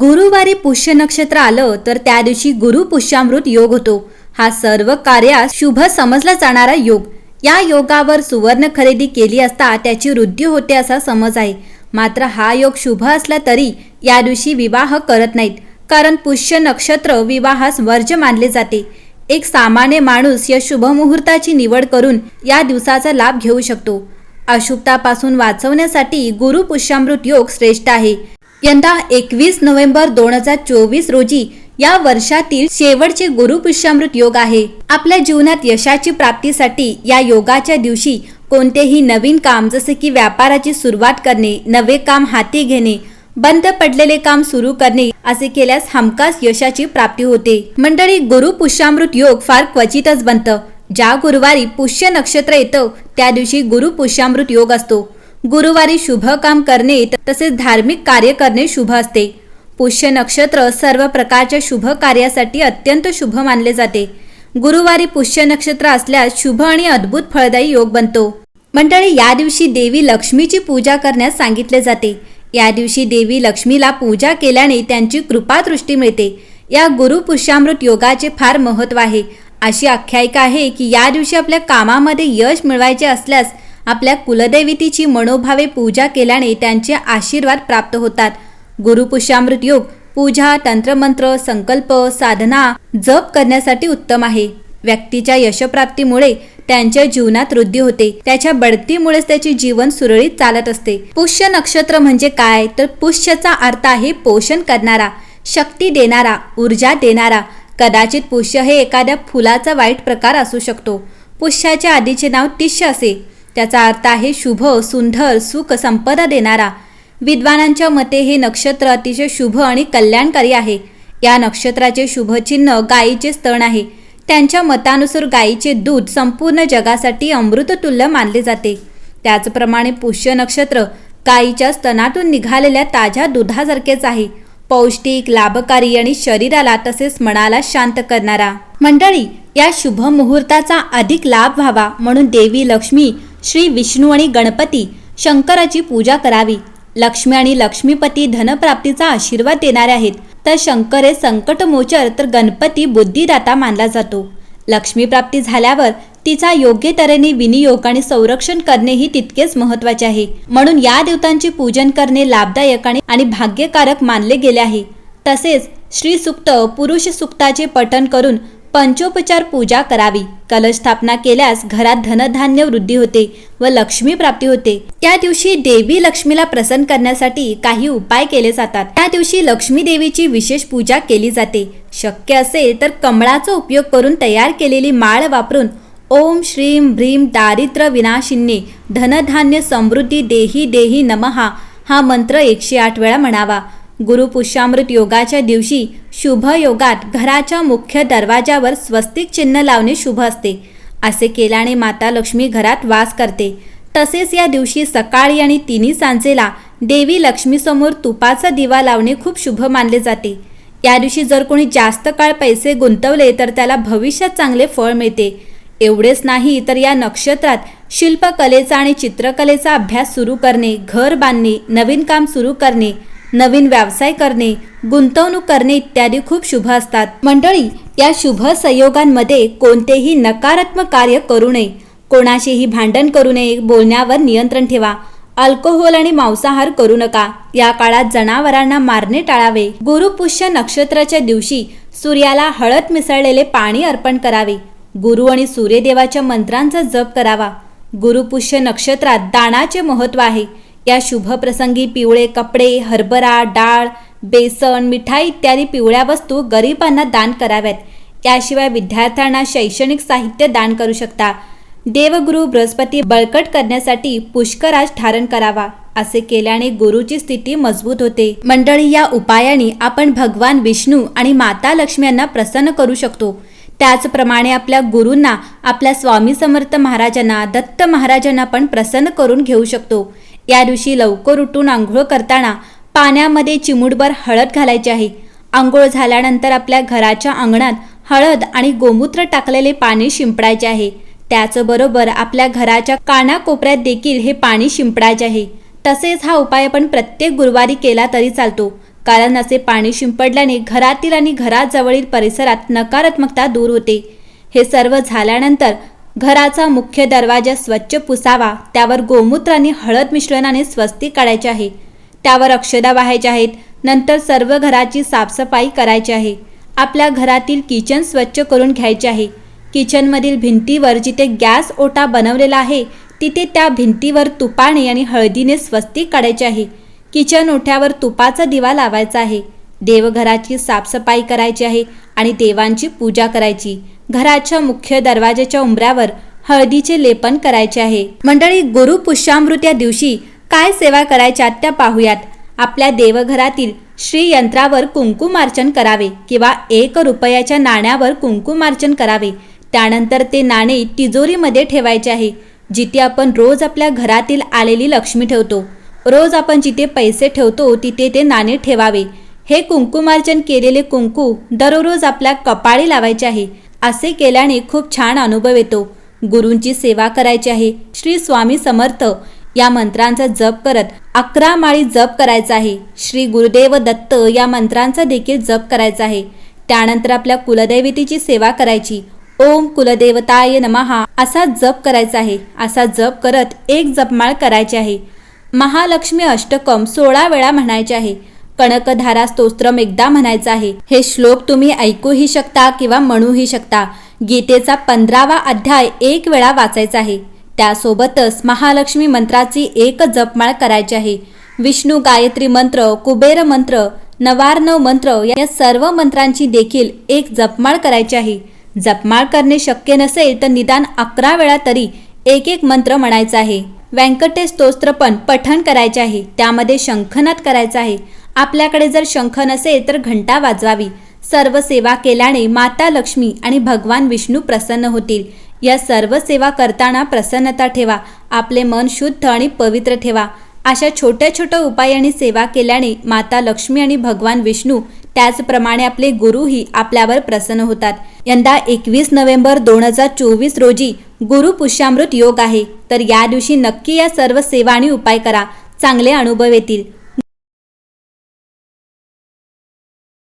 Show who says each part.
Speaker 1: गुरुवारी पुष्य नक्षत्र आलं तर त्या दिवशी गुरु पुष्यामृत योग होतो. हा सर्व कार्यास शुभ समजला जाणारा योग. या योगावर सुवर्ण खरेदी केली असता त्याची वृद्धी होते असा समज आहे. मात्र हा योग शुभ असला तरी या दिवशी विवाह करत नाहीत कारण पुष्य नक्षत्र विवाहास वर्ज मानले जाते. एक सामान्य माणूस या शुभ मुहूर्ताची निवड करून या दिवसाचा लाभ घेऊ शकतो. अशुभतापासून वाचवण्यासाठी गुरु पुष्यामृत योग श्रेष्ठ आहे. यंदा एकवीस नोव्हेंबर दोन हजार चोवीस रोजी या वर्षातील शेवटचे गुरु पुष्यामृत योग आहे. आपल्या जीवनात यशाची प्राप्तीसाठी या योगाच्या दिवशी कोणतेही नवीन काम जसे की व्यापाराची सुरुवात करणे नवे काम हाती घेणे बंद पडलेले काम सुरू करणे असे केल्यास हमखास यशाची प्राप्ती होते. मंडळी गुरु पुष्यामृत योग फार क्वचितच बनतं. ज्या गुरुवारी पुष्य नक्षत्र येतं त्या दिवशी गुरु पुष्यामृत योग असतो. गुरुवारी शुभ काम करणे तसेच धार्मिक कार्य करणे शुभ असते. पुष्य नक्षत्र सर्व प्रकारच्या शुभ कार्यासाठी अत्यंत शुभ मानले जाते. गुरुवारी पुष्य नक्षत्र असल्यास शुभ आणि अद्भुत फळदायी योग बनतो. मंडळी या दिवशी देवी लक्ष्मीची पूजा करण्यास सांगितले जाते. या दिवशी देवी लक्ष्मीला पूजा केल्याने त्यांची कृपादृष्टी मिळते. या गुरु पुष्यामृत योगाचे फार महत्त्व आहे. अशी आख्यायिका आहे की या दिवशी आपल्या कामामध्ये यश मिळवायचे असल्यास आपल्या कुलदैवतीची मनोभावे पूजा केल्याने त्यांचे आशीर्वाद प्राप्त होतात. गुरुपुष्यामृत योग पूजा तंत्रमंत्र संकल्प साधना जप करण्यासाठी उत्तम आहे. व्यक्तीच्या यशप्राप्तीमुळे त्यांच्या जीवनात वृद्धी होते. त्याच्या बढतीमुळेच त्याचे जीवन सुरळीत चालत असते. पुष्य नक्षत्र म्हणजे काय? तर पुष्यचा अर्थ आहे पोषण करणारा शक्ती देणारा ऊर्जा देणारा. कदाचित पुष्य हे एखाद्या फुलाचा वाईट प्रकार असू शकतो. पुष्याच्या आधीचे नाव तिष्य असे. त्याचा अर्थ आहे शुभ सुंदर सुख संपदा देणारा. विद्वानांच्या मते हे नक्षत्र अतिशय शुभ आणि कल्याणकारी आहे. या नक्षत्राचे शुभचिन्ह गायीचे स्तन आहे. त्यांच्या मतानुसार गायीचे दूध संपूर्ण जगासाठी अमृततुल्य मानले जाते. त्याचप्रमाणे पुष्य नक्षत्र गायीच्या स्तनातून निघालेल्या ताज्या दुधासारखेच आहे. पौष्टिक लाभकारी आणि शरीराला तसेच मनाला शांत करणारा. मंडळी या शुभ मुहूर्ताचा अधिक लाभ व्हावा म्हणून देवी लक्ष्मी श्री विष्णू आणि गणपती शंकराची पूजा करावी. लक्ष्मी आणि लक्ष्मीपती धनप्राप्तीचा आशीर्वाद देणारे आहेत. तर शंकर हे संकटमोचर तर गणपती बुद्धिदाता मानला जातो. लक्ष्मी प्राप्ती झाल्यावर तिचा योग्य तऱ्हेने विनियोग आणि संरक्षण करणे ही तितकेच महत्त्वाचे आहे. म्हणून या देवतांचे पूजन करणे लाभदायक आणि आणि भाग्यकारक मानले गेले आहे. तसेच श्री सुक्त पुरुष सुक्ताचे पठण करून पंचोपचार पूजा करावी. कलश स्थापना केल्यास घरात धनधान्य वृद्धी होते व लक्ष्मी प्राप्ती होते. त्या दिवशी देवी लक्ष्मीला प्रसन्न करण्यासाठी काही उपाय केले जातात. त्या दिवशी लक्ष्मी देवीची विशेष पूजा केली जाते. शक्य असेल तर कमळाचा उपयोग करून तयार केलेली माळ वापरून ओम श्रीम भ्रीम दारिद्र्य विनाशिन्ने धनधान्य समृद्धी देही देही नमहा हा मंत्र एकशे आठ वेळा म्हणावा. गुरुपुष्यामृत योगाच्या दिवशी शुभ योगात घराच्या मुख्य दरवाजावर स्वस्तिक चिन्ह लावणे शुभ असते. असे केल्याने माता लक्ष्मी घरात वास करते. तसेच या दिवशी सकाळी आणि तिन्ही सांजेला देवी लक्ष्मीसमोर तुपाचा दिवा लावणे खूप शुभ मानले जाते. या दिवशी जर कोणी जास्त काळ पैसे गुंतवले तर त्याला भविष्यात चांगले फळ मिळते. एवढेच नाही तर या नक्षत्रात शिल्पकलेचा आणि चित्रकलेचा अभ्यास सुरू करणे घर बांधणे नवीन काम सुरू करणे नवीन व्यवसाय करणे गुंतवणूक करणे इत्यादी खूप शुभ असतात. मंडळी या शुभ संयोगांमध्ये कोणतेही नकारात्मक कार्य करू नये. कोणाशीही भांडण करू नये बोलण्यावर नियंत्रण ठेवा. अल्कोहोल आणि मांसाहार करू नका. या काळात जनावरांना मारणे टाळावे. गुरुपुष्य नक्षत्राच्या दिवशी सूर्याला हळद मिसळलेले पाणी अर्पण करावे. गुरु आणि सूर्यदेवाच्या मंत्रांचा जप करावा. गुरुपुष्य नक्षत्रात दानाचे महत्त्व आहे. या शुभ प्रसंगी पिवळे कपडे हरभरा डाळ बेसन मिठाई इत्यादी पिवळ्या वस्तू गरिबांना दान कराव्यात. याशिवाय विद्यार्थ्यांना शैक्षणिक साहित्य दान करू शकता. देवगुरु बृहस्पती बळकट करण्यासाठी पुष्कराज धारण करावा असे केल्याने गुरुची स्थिती मजबूत होते. मंडळी या उपायाने आपण भगवान विष्णू आणि माता लक्ष्मी यांना प्रसन्न करू शकतो. त्याचप्रमाणे आपल्या गुरूंना आपल्या स्वामी समर्थ महाराजांना दत्त महाराजांना पण प्रसन्न करून घेऊ शकतो. या दिवशी लवकर उठून आंघोळ करताना पाण्यामध्ये चिमूटभर हळद घालायची आहे. आंघोळ झाल्यानंतर आपल्या घराच्या अंगणात हळद आणि गोमूत्र टाकलेले पाणी शिंपडायचे आहे. त्याचबरोबर आपल्या घराच्या कानाकोपऱ्यात देखील हे पाणी शिंपडायचे आहे. तसेच हा उपाय आपण प्रत्येक गुरुवारी केला तरी चालतो. कारण असे पाणी शिंपडल्याने घरातील आणि घराजवळील परिसरात नकारात्मकता दूर होते. हे सर्व झाल्यानंतर घराचा मुख्य दरवाजा स्वच्छ पुसावा त्यावर गोमूत्र आणि हळद मिश्रणाने स्वस्ती काढायचे आहे. त्यावर अक्षदा वाहायच्या आहेत नंतर सर्व घराची साफसफाई करायची आहे. आपल्या घरातील किचन स्वच्छ करून घ्यायचे आहे. किचनमधील भिंतीवर जिथे गॅस ओटा बनवलेला आहे तिथे त्या भिंतीवर तुपाने आणि हळदीने स्वस्ती काढायचे आहे. किचन ओठ्यावर तुपाचा दिवा लावायचा आहे. देवघराची साफसफाई करायची आहे आणि देवांची पूजा करायची. घराच्या मुख्य दरवाजाच्या उंबऱ्यावर हळदीचे लेपन करायचे आहे. मंडळी गुरु पुष्यामृत या दिवशी काय सेवा करायच्या त्या पाहूयात. आपल्या देवघरातील श्री यंत्रावर कुंकुमार्चन करावे किंवा एक रुपयाच्या नाण्यावर कुंकुमार्चन करावे. त्यानंतर ते नाणे तिजोरीमध्ये ठेवायचे आहे जिथे आपण रोज आपल्या घरातील आलेली लक्ष्मी ठेवतो. रोज आपण जिथे पैसे ठेवतो तिथे ते नाणे ठेवावे. हे कुंकुमार्चन केलेले कुंकू दररोज आपल्या कपाळी लावायचे आहे. असे केल्याने खूप छान अनुभव येतो. गुरूंची सेवा करायची आहे. श्री स्वामी समर्थ या मंत्रांचा जप करत अकरा माळी जप करायचा आहे. श्री गुरुदेव दत्त या मंत्रांचा देखील जप करायचा आहे. त्यानंतर आपल्या कुलदैवतीची सेवा करायची. ओम कुलदेवताय नमहा असा जप करायचा आहे. असा जप करत एक जपमाळ करायची आहे. महालक्ष्मी अष्टकम सोळा वेळा म्हणायचे आहे. कणकधारा स्तोत्रम एकदा म्हणायचं आहे. हे श्लोक तुम्ही ऐकूही शकता किंवा म्हणूही शकता. गीतेचा पंधरावा अध्याय एक वेळा वाचायचा आहे. त्यासोबतच महालक्ष्मी मंत्राची एक जपमाळ करायची आहे. विष्णू गायत्री मंत्र कुबेर मंत्र नवार्णव मंत्र या सर्व मंत्रांची देखील एक जपमाळ करायची आहे. जपमाळ करणे शक्य नसेल तर निदान अकरा वेळा तरी एक एक मंत्र म्हणायचा आहे. व्यंकटेश स्तोत्र पण पठण करायचे आहे. त्यामध्ये शंखनाद करायचं आहे. आपल्याकडे जर शंख नसेल तर घंटा वाजवावी. सर्व सेवा केल्याने माता लक्ष्मी आणि भगवान विष्णू प्रसन्न होतील. या सर्व सेवा करताना प्रसन्नता ठेवा. आपले मन शुद्ध आणि पवित्र ठेवा. अशा छोट्या छोट्या उपायांनी सेवा केल्याने माता लक्ष्मी आणि भगवान विष्णू त्याचप्रमाणे आपले गुरुही आपल्यावर प्रसन्न होतात. यंदा एकवीस नोव्हेंबर दोन हजार चोवीस रोजी गुरु पुष्यामृत योग आहे. तर या दिवशी नक्की या सर्व सेवा आणि उपाय करा. चांगले अनुभव येतील.